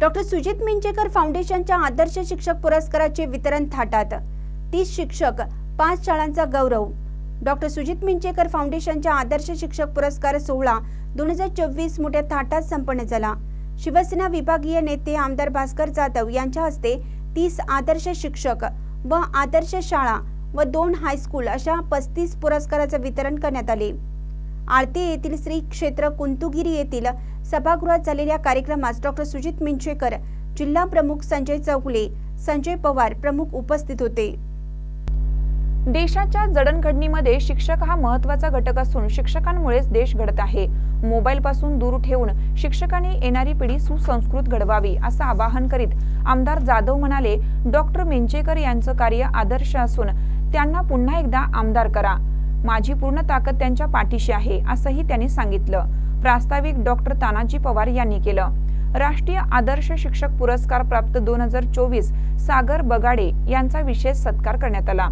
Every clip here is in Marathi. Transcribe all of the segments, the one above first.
डॉक्टर सुजित मिंचेकर फाउंडेशनच्या आदर्श शिक्षक पुरस्काराचे वितरण थाटात. तीस शिक्षक पाच शाळांचा गौरव. डॉक्टर सुजित मिंचेकर फाउंडेशनच्या आदर्श शिक्षक पुरस्कार सोहळा दोन हजार चोवीस मोठ्या थाटात संपन्न झाला. शिवसेना विभागीय नेते आमदार भास्कर जाधव यांच्या हस्ते तीस आदर्श शिक्षक व आदर्श शाळा व दोन हायस्कूल अशा पस्तीस पुरस्काराचे वितरण करण्यात आले. आळते येथील श्री क्षेत्र कुंतुगिरी येथील सभागृहात झालेल्या कार्यक्रमास डॉक्टर सुजित मिंचेकर जिल्हा प्रमुख संजय चौगुले संजय पवार प्रमुख उपस्थित होते. देशाच्या जडणघडणीमध्ये शिक्षक हा महत्त्वाचा घटक असून शिक्षकांमुळेच देश घडत आहे. मोबाईल पासून दूर ठेवून शिक्षकांनी येणारी पिढी सुसंस्कृत घडवावी असं आवाहन करीत आमदार जाधव म्हणाले डॉक्टर मिंचेकर यांचं कार्य आदर्श असून त्यांना पुन्हा एकदा आमदार करा. माझी पूर्ण ताकद त्यांच्या पाठीशी आहे असंही त्यांनी सांगितलं. प्रास्ताविक डॉक्टर तानाजी पवार यांनी केलं. राष्ट्रीय आदर्श शिक्षक पुरस्कार प्राप्त दोन हजार चोवीस सागर बगाडे यांचा विशेष सत्कार करण्यात आला.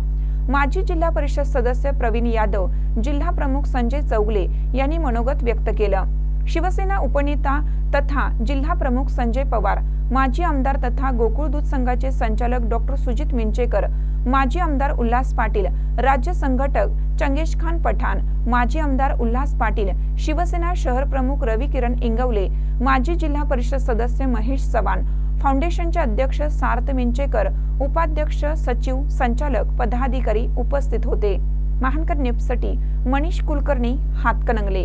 माजी जिल्हा परिषद सदस्य प्रवीण यादव जिल्हा प्रमुख संजय चौगले यांनी मनोगत व्यक्त केलं. शिवसेना उपनेता तथा जिल्हा प्रमुख संजय पवार माजी आमदार तथा गोकुळ दूध संघाचे संचालक डॉक्टर सुजित मिंचेकर माजी आमदार उल्हास पाटील राज्य संघटक चंगेश खान पठाण माजी आमदार उल्हास पाटील शिवसेना शहर प्रमुख रवी किरण इंगवले माजी जिल्हा परिषद सदस्य महेश चव्हाण फाउंडेशनचे अध्यक्ष सार्थ मिंचेकर उपाध्यक्ष सचिव संचालक पदाधिकारी उपस्थित होते. महानकर न्यूजसाठी मनीष कुलकर्णी हातकणंगले.